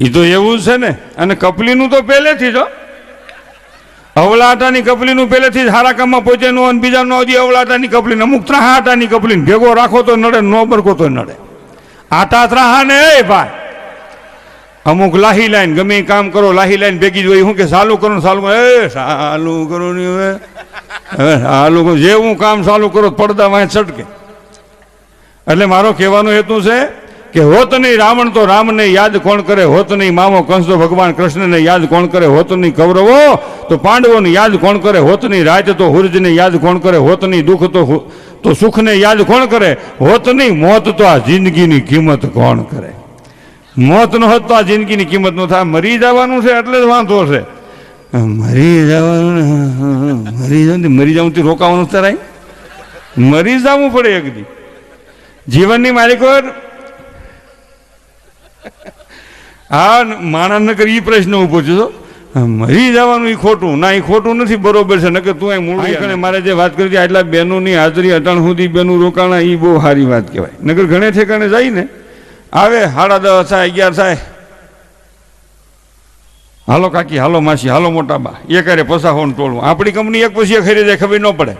એ તો એવું છે ને. અને કપલીનું તો પહેલેથી જ અવલાટાની કપલીનું પહેલેથી જ હારા કામમાં પહોંચેનું અને બીજા નો હજી અવલાટાની કપલી અમુક ત્રાહા આટાની કપલીને ભેગો રાખો તો નડે નો બરકો તો નડે. આટા ત્રાહા ને એ ભાઈ. અમુક લાહી લાઈન, ગમે કામ કરો, લાહી લાઈન ભેગી જ હોય. શું કે સાલું કરો ને ચાલુ કરો. એ સાલું કરો ને હવે. હવે ચાલુ કરો. જેવું કામ સાલું કરો પડદા વાંચ છટકે એટલે મારો કહેવાનો હેતુ છે કે હોત નહીં રાવણ તો રામને યાદ કોણ કરે? હોત નહીં મામો કંસ તો ભગવાન કૃષ્ણને યાદ કોણ કરે? હોત નહીં કૌરવો તો પાંડવોને યાદ કોણ કરે? હોત નહીં રાજ તો હુરજને યાદ કોણ કરે? હોત નહીં દુઃખ તો તો સુખને યાદ કોણ કરે? હોત નહીં મોત તો આ જિંદગીની કિંમત કોણ કરે? મોત ન હોત તો આ જિંદગીની કિંમત ન થાય. મરી જવાનું છે એટલે જ વાંધો છે. મરી જવાનું મરી જવાનું મરી જવું રોકાવાનું તરાય મરી જવું પડે એક દી. જીવનની માલિકો હા માણસ નગર એ પ્રશ્ન ઊભો છે મરી જવાનું એ ખોટું. ના એ ખોટું નથી બરોબર છે નકર તું અહીં મૂળ અને મારે જે વાત કરી હતી આટલા બહેનોની હાજરી અટાણ સુધી બેનું રોકાણા એ બહુ સારી વાત કહેવાય. નકર ઘણે ઠેકાણે જાય ને આવે સાડા દસ થાય અગિયાર થાય. હાલો કાકી હાલો માસી હાલો મોટા બા. એ કરે પસાહોન ટોળું. આપણી કંપની એક પછી એક ખરીદે ખબર ન પડે.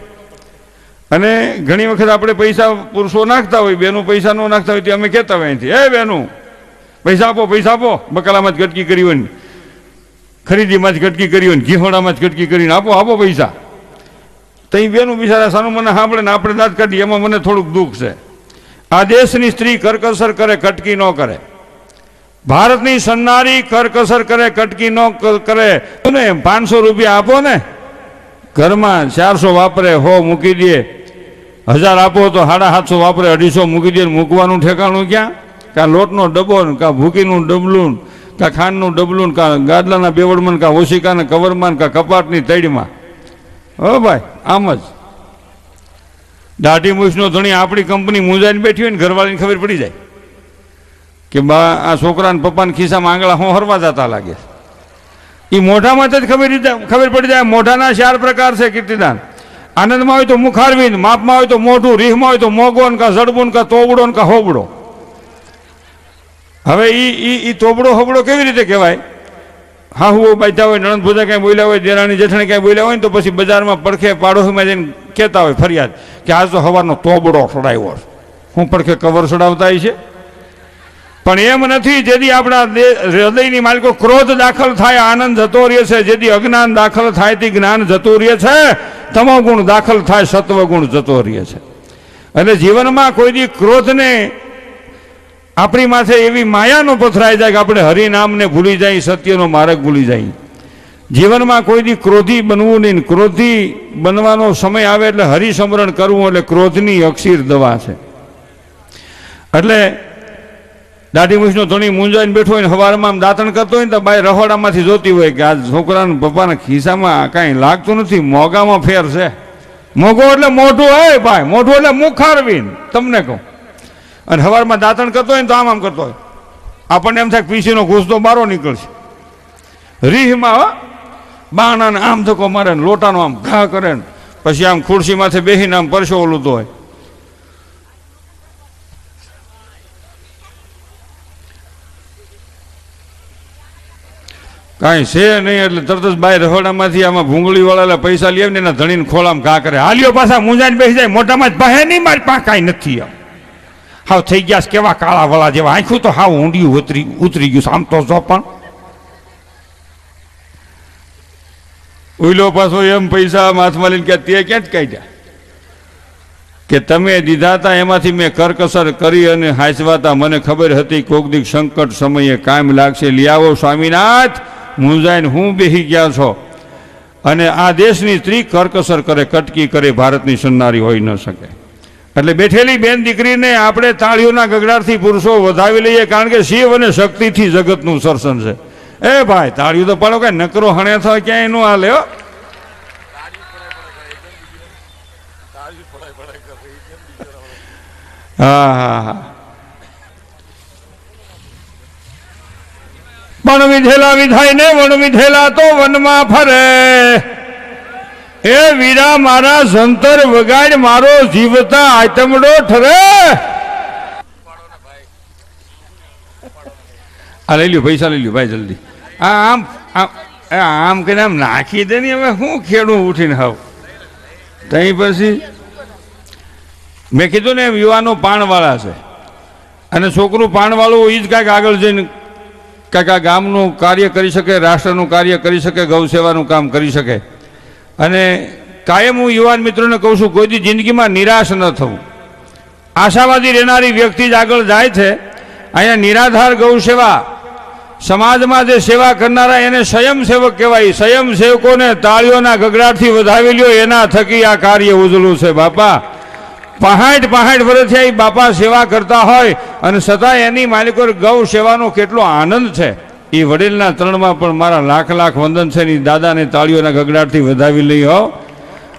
અને ઘણી વખત આપણે પૈસા પુરુષો નાખતા હોય બેનો પૈસા ન નાખતા હોય તે અમે કહેતા હોય અહીંથી એ બેનું પૈસા આપો પૈસા આપો. બકાલામાં જ ગટકી કરી હોય ને. ખરીદીમાં જ ગટકી કરી હોય ને. ઘીહોડામાં જ ગટકી કરીને આપો આપો પૈસા. તો બેનું બિચારા સાનું મને સાંભળે ને આપણે દાંત કાઢીએ. એમાં મને થોડુંક દુઃખ છે. આ દેશની સ્ત્રી કરકસર કરે, કટકી ન કરે. ભારતની સન્નારી કરકસર કરે, કટકી ન કરે. ને પાંચસો રૂપિયા આપો ને. ઘરમાં ચારસો વાપરે, હો મૂકી દે. હજાર આપો તો સાડા સાતસો વાપરે, અઢીસો મૂકી દે મૂકવાનું ઠેકાણું ક્યાં? કાં લોટનો ડબ્બો ને કાં ભૂકીનું ડબલું કાં ખાંડનું ડબલું ને, કાં ગાદલાના બેવડમાં કાં ઓશિકાના કવરમાં કાં કપાટની તળીમાં હો ભાઈ આમ જ. દાઢી મૂછનો ધણી આપણી કંપની મૂંઝાઈને બેઠી હોય ને ઘરવાળીને ખબર પડી જાય. કે બા આ છોકરાને પપ્પાને ખિસ્સામાં આંગળા હું હરવા જતા લાગે. એ મોઢામાં જ ખબર ખબર પડી જાય મોઢાના ચાર પ્રકાર છે કીર્તિદાન. આનંદમાં હોય તો મુખારવિંદ માપમાં હોય તો મોઢું રીહમાં હોય તો મોગોન કા જડબુન કા તોબડો ને કા હોબડો. હવે એ એ તોબડો હબડો કેવી રીતે કહેવાય? હા હું બાંધ્યા હોય નણંદ ભૂજા ક્યાંય બોલ્યા હોય, દેરાણી જેઠાણી ક્યાંય બોલ્યા હોય ને તો પછી બજારમાં પડખે પાડોશીમાં જઈને કહેતા હોય ફરિયાદ કે આજ તો સવારનો તોબડો સડાવ્યો હું પડખે કવર સડાવતા છે. પણ એમ નથી, જેથી આપણા હૃદયની માલિકો ક્રોધ દાખલ થાય, આનંદ જતો રહે છે, જેથી અજ્ઞાન દાખલ થાય, તે જ્ઞાન જતું રહે છે. તમો ગુણ દાખલ થાય સત્વ ગુણ જતો રહે છે. એટલે જીવનમાં કોઈ દી ક્રોધને આપણી માથે એવી માયાનો પથરાઈ જાય કે આપણે હરિનામને ભૂલી જાય, સત્યનો માર્ગ ભૂલી જાય. જીવનમાં કોઈ દી ક્રોધી બનવું નહીં. ક્રોધી બનવાનો સમય આવે એટલે હરિસમરણ કરવું એટલે ક્રોધની અક્ષીર દવા છે. એટલે દાઢી મૂછનો ધણી મૂંઝાઈને બેઠો હોય ને સવારમાં આમ દાંતણ કરતો હોય ને તો બાઈ રહોડામાંથી જોતી હોય કે આ છોકરાના પપ્પાના ખિસ્સામાં કાંઈ લાગતું નથી. મોગામાં ફેર છે. મોગો એટલે મોઢું હોય ભાઈ, મોઢું એટલે મુખારવીન તમને કહું. અને સવારમાં દાંતણ કરતો હોય ને તો આમ આમ કરતો હોય. આપણને એમ થાય પીસીનો ઘૂસ તો બારો નીકળશે. રીહમાં બાણાને આમ ધક્કો મારે ને લોટાનો આમ ઘા કરે ને પછી આમ ખુરશી માથે બેસીને આમ પરસો ઓલું હોય. કાંઈ છે નહીં એટલે તરત જ બાય રહોડામાંથી આમાં ભૂંગળી વાળા પૈસા લઈ આવીને એના ધણીને ખોલામ ઘા કરે. હાલ્યો પાછા મૂંઝાઈને બેસી જાય, મોટામાં જ પાસે નહીં, મારી પાસે કાંઈ નથી આમ. હાવ થઈ ગયા કેવા કાળા વળા જેવા. આંખું તો હાવ ઊંડિયું ઉતરી ઉતરી ગયું આમ તો જો પણ. ઉઈલો પાછો એમ પૈસા હાથમાં લઈને કે તે ક્યાં જ કાઢ્યા? કે તમે દીધા હતા એમાંથી મેં કરકસર કરી અને હાંચવાતા મને ખબર હતી કોક દીક સંકટ સમયે કાયમ લાગશે. લિયાવો સ્વામિનાથ મુંજાઈને હું બેહી ગયા છો. અને આ દેશની સ્ત્રી કરકસર કરે, કટકી કરે, ભારતની સન્નારી હોઈ ન શકે. એટલે બેઠેલી બેન દીકરીને આપણે તાળીઓના ગગડાથી પુરુષો વધાવી લઈએ, કારણ કે શિવ અને શક્તિથી જગતનું સરસન છે. એ ભાઈ, તાળીઓ તો પાડો કાંઈ નકરો હણે થાય ક્યાંય ન હાલે, હો. હા હા પણ વિધેલા વિધાય ને વણ વિધેલા તો વનમાં ફરે. એ વીરા, મારા સંતર વગાડ, મારો જીવતા આતમડો ઠરે. આ લઈ લ્યો, પૈસા લઈ લ્યો, ભાઈ, જલ્દી. આ આમ આમ કરીને આમ નાખી દે ને, હવે હું ખેડું ઉઠીને હવ? ત્યાં પછી મેં કીધું ને યુવાનો પાણવાળા છે. અને છોકરું પાણવાળું એ જ કાંઈક આગળ જઈને કાંઈક આ ગામનું કાર્ય કરી શકે, રાષ્ટ્રનું કાર્ય કરી શકે ગૌ સેવાનું કામ કરી શકે. અને કાયમ હું યુવાન મિત્રોને કહું છું, કોઈ જિંદગીમાં નિરાશ ન થવું. આશાવાદી રહેનારી વ્યક્તિ જ આગળ જાય છે. અહીંયા નિરાધાર ગૌ સેવા સમાજમાં જે સેવા કરનારા એને સ્વયંસેવક કહેવાય. સ્વયંસેવકોને તાળીઓના ગગડાટથી વધાવી લ્યો, એના થકી આ કાર્ય ઉજળું છે. બાપા પહાઠ પહાઠ વર્ષથી બાપા સેવા કરતા હોય અને છતાં એની માલિકો ગૌ સેવાનો કેટલો આનંદ છે. એ વડીલના ત્રણમાં પણ મારા લાખ લાખ વંદન છે ની દાદાને તાળીઓના ગગડાટથી વધાવી લઈ, હો.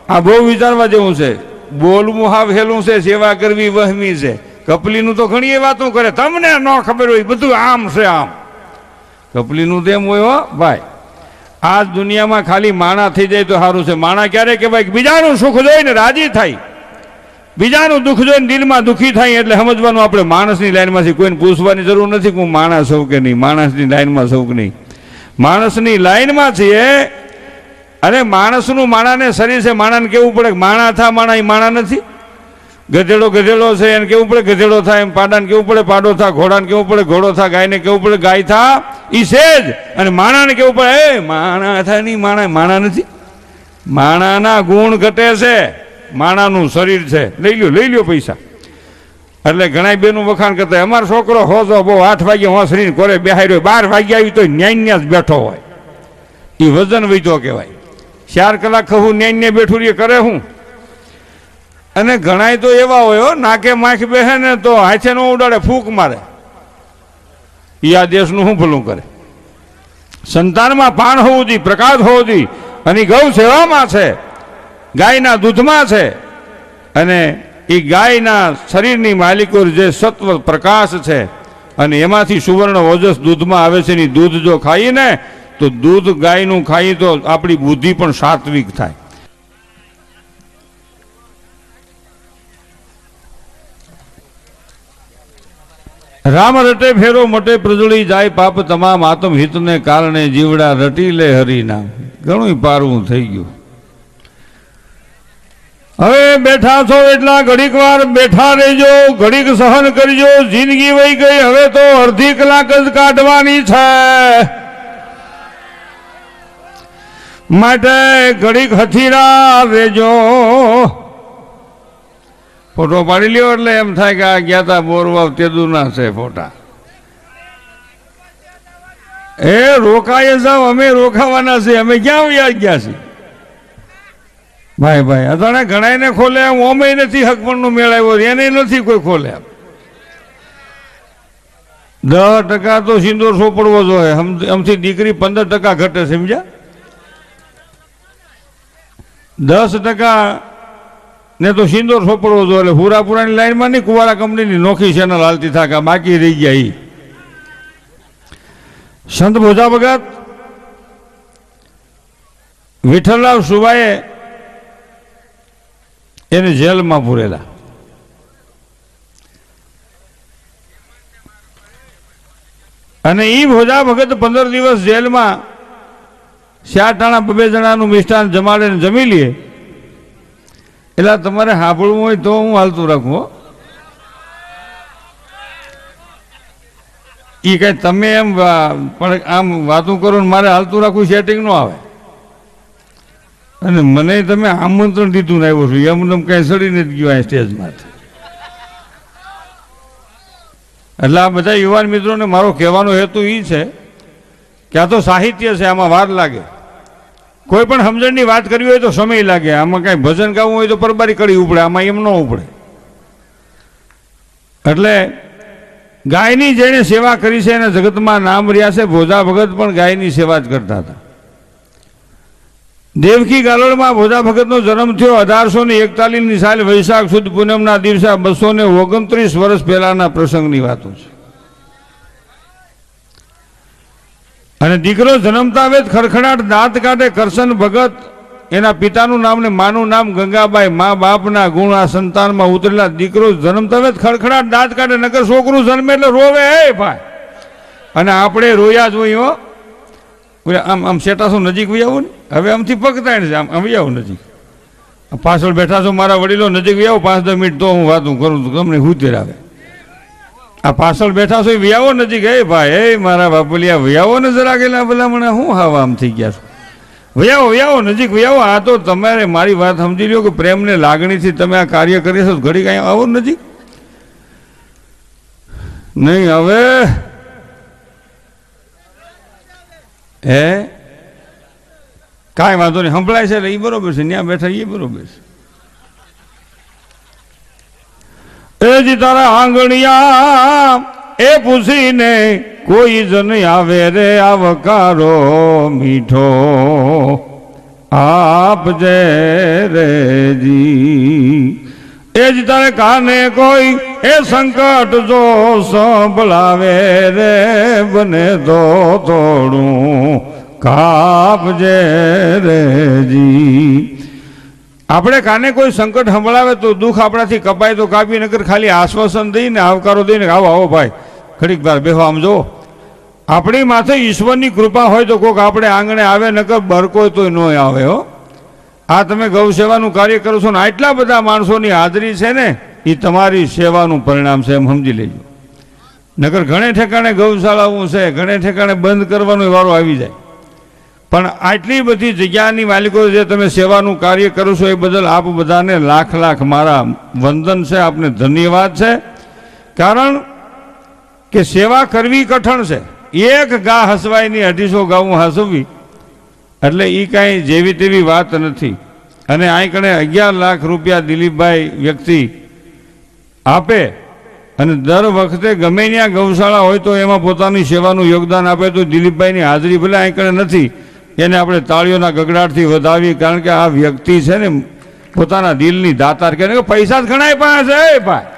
આ બહુ વિચારવા જેવું છે. બોલવું હાવ હેલું છે, સેવા કરવી વહમી છે. કપલીનું તો ઘણી એ વાતો કરે. તમને ન ખબર હોય, બધું આમ છે આમ. કપલીનું તેમ હોય, હો, ભાઈ. આ દુનિયામાં ખાલી માણા થઈ જાય તો સારું છે. માણા ક્યારે કે ભાઈ બીજાનું સુખ જોઈને રાજી થાય. બીજાનું દુઃખ જોઈને દિલમાં દુઃખી થાય એટલે સમજવાનું આપણે માણસની લાઈનમાંથી કોઈને પૂછવાની જરૂર નથી કે હું માણસ હોઉં કે નહીં, માણસની લાઈનમાં સૌ કે નહીં. માણસની લાઈનમાં છીએ અને માણસનું માણાને શરીર છે, માણાને કેવું પડે માણા થા, માણા એ માણા નથી. ગધેડો ગધેડો છે, એને કેવું પડે ગધેડો થાય એમ પાડાને કેવું પડે, પાડો થા, ઘોડાને કેવું પડે, ઘોડો થા, ગાયને કેવું પડે, ગાય થા એ છે જ. અને માણાને કેવું પડે, એ માણા થા નહીં માણા માણા નથી. માણાના ગુણ ઘટે છે. માણાનું શરીર છે. લઈ લ્યો લઈ લ્યો પૈસા. એટલે ઘણા બેનું વખાણ કરતા અમારો છોકરો હોજો, બહુ આઠ વાગે હોસરીને કોરે બેહાર્યો બાર વાગે આવી તો ન્યાય જ બેઠો હોય. એ વજન વૈતો કહેવાય. ચાર કલાક કહું ન્યાય ને બેઠું રે કરે હું? અને ઘણાય તો એવા હોય નાકે માખ બેહે ને તો હાથે નો ઉડાડે, ફૂંક મારે. એ આ દેશનું શું ભલું કરે? સંતાનમાં પાન હોવું જોઈએ, પ્રકાશ હોવો જોઈએ, અને ગૌ સેવામાં છે. ગાયના દૂધમાં છે. અને એ ગાયના શરીરની માલિકો જે સત્વ પ્રકાશ છે અને એમાંથી સુવર્ણ ઓજસ દૂધમાં આવે છે ને દૂધ જો ખાઈએ ને તો દૂધ ગાયનું ખાઈએ તો આપણી બુદ્ધિ પણ સાત્વિક થાય. રામ રટે ફેરો મટે પ્રજળી જાય પાપ તમામ આત્મહિતને કારણે જીવડા રટી લે હરિનામ. ઘણું પારવું થઈ ગયું. બેઠા છો એટલા ઘડીક વાર બેઠા રહેજો, ઘડીક સહન કરજો. જિંદગી વહી ગઈ, હવે તો અડધી કલાક જ કાઢવાની છે. માટે ઘડીક હથીરા રહેજો. ફોટો પાડી લ્યો એટલે એમ થાય કે આ ગયા તા બોરવાવ તેદુના છે ફોટા. એ રોકાય જાવ અમે રોકાવાના છે અમે ક્યાં વ્યાજ ગયા છીએ? ભાઈ ભાઈ અતાણે ઘણાયને ખોલે એમ ઓમે નથી હકમણનો મેળ આવ્યો, એને નથી કોઈ ખોલે. દસ ટકા તો સિંદૂર સોપડવો જોઈએ આમથી દીકરી પંદર ટકા ઘટે, સમજ્યા? દસ ટકા ને તો સિંદૂર સોપડવો જોઈએ, એટલે હુરાપુરાની લાઈનમાં નહીં, કુવારા કંપનીની નોખી ચેનલ હાલતી થાકા બાકી રહી ગયા એ સંત ભોજા ભગત વિઠ્ઠલરાવ સુબાએ એને જેલમાં પૂરેલા. અને એ ભોજા ભગત પંદર દિવસ જેલમાં ટાણા બબે જણાનું મિષ્ટાન જમાડે ને જમી લઈએ એટલે તમારે સાંભળવું હોય તો હું હાલતું રાખું એ કઈ તમે એમ પણ આમ વાતું કરો ને મારે હાલતું રાખવું સેટિંગ ન આવે. અને મને તમે આમંત્રણ દીધું ને આવ્યો છું એમ તમે કઈ સડીને જ ગયો આ સ્ટેજમાંથી એટલે આ બધા યુવાન મિત્રોને મારો કહેવાનો હેતુ એ છે કે આ તો સાહિત્ય છે, આમાં વાર લાગે. કોઈ પણ સમજણની વાત કરવી હોય તો સમય લાગે, આમાં કાંઈ ભજન ગાવું હોય તો પરબારી કરી ઉપડે, આમાં એમ ન ઉપડે. એટલે ગાયની જેણે સેવા કરી છે, એને જગતમાં નામ રહ્યા છે, ભોજા ભગત પણ ગાયની સેવા જ કરતા હતા. દેવકી ગાલોડમાં ભોજા ભગતનો જન્મ થયો અઢારસો ને એકતાલીસની સાલ વૈશાખ સુદ પૂનમના દિવસે બસો ને ઓગણત્રીસ વર્ષ પહેલાના પ્રસંગની વાતો છે. અને દીકરો જન્મતા વેત ખડખડાટ દાંત કાઢે કરશન ભગત, એના પિતાનું નામ ને માનું નામ ગંગાબાઈ, મા બાપના ગુણ આ સંતાનમાં ઉતરેલા દીકરો જન્મતા વેત ખડખડાટ દાંત કાઢે નગર છોકરું જન્મે એટલે રોવે, હે ભાઈ. અને આપણે રોયા જ હોય હો. આમ આમ સેટાસો નજીક વહી ને? હવે આમથી પગતા છે આમ આમ આવું નજીક પાછળ બેઠા છો મારા વડીલો, નજીક વ્યાવો, પાંચ દસ મિનિટ તો હું વાત કરું તમને હુતેર આવે આ પાછળ બેઠા છો વ્યાવો નજીક, હે ભાઈ, હે મારા બાપુલિયા, વ્યાવો ને જરા ગયેલા ભલા મને શું હાવા આમ થઈ ગયા છો. વ્યાવો વ્યાવો, નજીક વ્યાવો, આ તો તમારે મારી વાત સમજી લ્યો કે પ્રેમને લાગણીથી તમે આ કાર્ય કરી છો, ઘડી કાંઈ આવો નજીક નહીં, હવે હે? કાંઈ વાંધો નહીં. સંભળાય છે એટલે એ બરોબર છે. ત્યાં બેઠા એ બરોબર છે. એ જ તારા આંગણિયા, એ પૂછીને કોઈ જન આવે રે આવકારો મીઠો. આપજે રેજી એ જ તારે કાને કોઈ એ સંકટ જો સંભળાવે રે, બને તો થોડું કાપજે રેજી આપણે કાને કોઈ સંકટ સંભળાવે તો દુઃખ આપણાથી કપાય તો કાપી નકર ખાલી આશ્વાસન દઈને, આવકારો દઈને આવો આવો ભાઈ, ઘડીક વાર બેહો આમ જો આપણી માથે ઈશ્વરની કૃપા હોય તો કોઈક આપણે આંગણે આવે, નકર બરકો તો ન આવે, હો. આ તમે ગૌ સેવાનું કાર્ય કરો છો ને, આટલા બધા માણસોની હાજરી છે ને એ તમારી સેવાનું પરિણામ છે એમ સમજી લેજો. નકર ઘણે ઠેકાણે ગૌશાળાઓ છે, ઘણે ઠેકાણે બંધ કરવાનો વારો આવી જાય. પણ આટલી બધી જગ્યાની માલિકો જે તમે સેવાનું કાર્ય કરો છો, એ બદલ આપ બધાને લાખ લાખ મારા વંદન છે, આપને ધન્યવાદ છે. કારણ કે સેવા કરવી કઠણ છે. એક ગા હસવાયની અઢીસો ગાઉં હસવી એટલે એ કાંઈ જેવી તેવી વાત નથી. અને આંકણે અગિયાર લાખ રૂપિયા દિલીપભાઈ વ્યક્તિ આપે, અને દર વખતે ગમે ત્યાં ગૌશાળા હોય તો એમાં પોતાની સેવાનું યોગદાન આપે, તો દિલીપભાઈની હાજરી ભલે આંકણે કણે નથી એને આપણે તાળીઓના ગગડાટથી વધાવી, કારણ કે આ વ્યક્તિ છે ને પોતાના દિલની દાતાર કે પૈસા જ ઘણા પાસે ભાઈ.